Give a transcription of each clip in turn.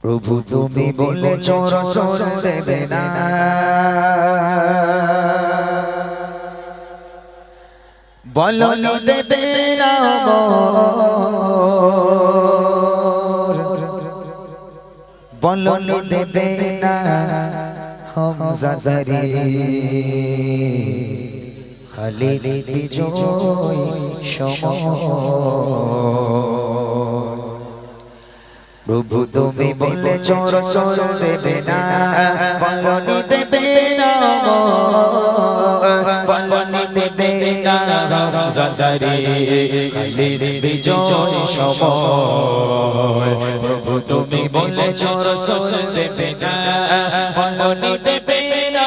প্রভু, তুমি বলেছ রসল দেবে না। বলনি দেবে না বলনি দেবে না হামজাদারি খালি বিজয় সময় প্রভু তুমি বলে চোর চোর দেবে না। বলনি দেবে না বলনি দেবে বিজয় সময়। প্রভু তুমি বলে চোর চোর দেবে না। বলনি দেবে না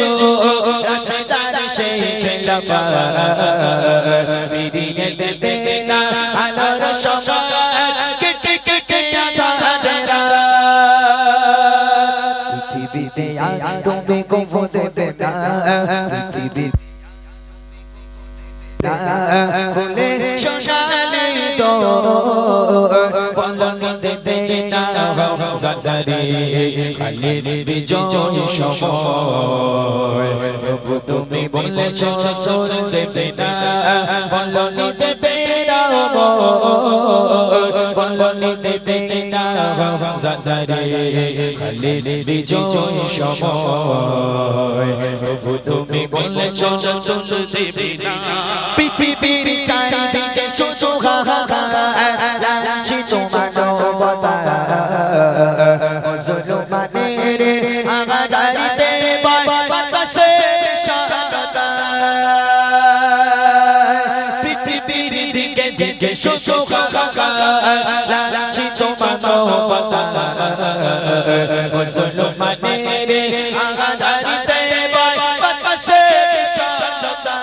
মোদের রাস্তার সেই খেলাফা ফিরিয়ে দেবে না। আলোর সকাল কেটে কেটে আধারেরা। পৃথিবীতে আজ তুমি কব দেবে না। পৃথিবীতে খুলে না সাজারে খালি বিজয় সময় প্রভু তুমি বলেছ সোর দেবে না বলনি দেবে না বলনি দেবে না সাজারে খালি বিজয় সময় প্রভু তুমি বলেছ সোর দেবে না পৃথিবীর চারিদিকে শুধু হাহাকার লাগছে তোমার নবতা kê kê sô sô kha kha kha la chi tô ma tô pa ta ngồi sô sô ma đi đi. A ga ta đi tê bay bắt bắt sê đi sô sô ta.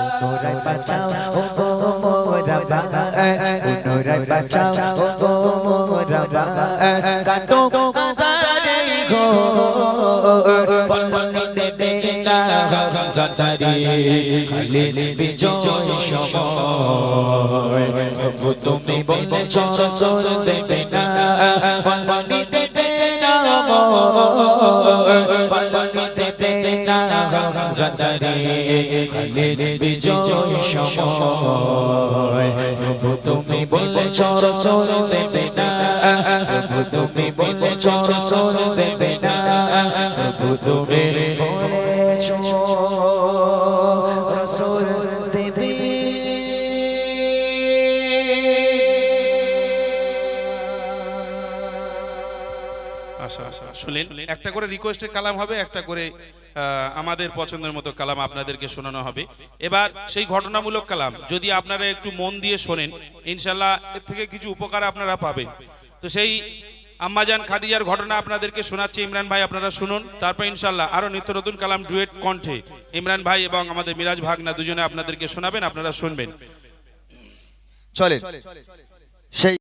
Uno rai ba chao, o go mo ra ba, uno rai ba chao, o go mo ra ba, canto cantar dijo. দেবে না সাদারি খালি বিজয় সময় প্রভু তুমি বলেছ সোর দেবে না বলনি দেবে না বলনি দেবে না সাদারি খালি বিজয় সময় প্রভু তুমি বলেছ সোর দেবে না প্রভু তুমি বলেছ সোর দেবে না প্রভু তুমি বলেছ রসুল দেবে। শুনলেন একটা করে রিকোয়েস্টের কালাম হবে একটা করে আমাদের পছন্দের মতো কালাম আপনাদেরকে শোনানো হবে। এবার সেই ঘটনামূলক কালাম যদি আপনারা একটু মন দিয়ে শোনেন ইনশাল্লাহ এর থেকে কিছু উপকার আপনারা পাবেন। তো সেই আম্মাজান খাদিজার ঘটনা আপনাদেরকে শোনাচ্ছি। ইমরান ভাই আপনারা শুনুন। তারপর ইনশাল্লাহ আরও নিত্য নতুন কালাম ডুয়েট কণ্ঠে ইমরান ভাই এবং আমাদের মিরাজ ভাগনা দুজনে আপনাদেরকে শোনাবেন আপনারা শুনবেন। চলে সেই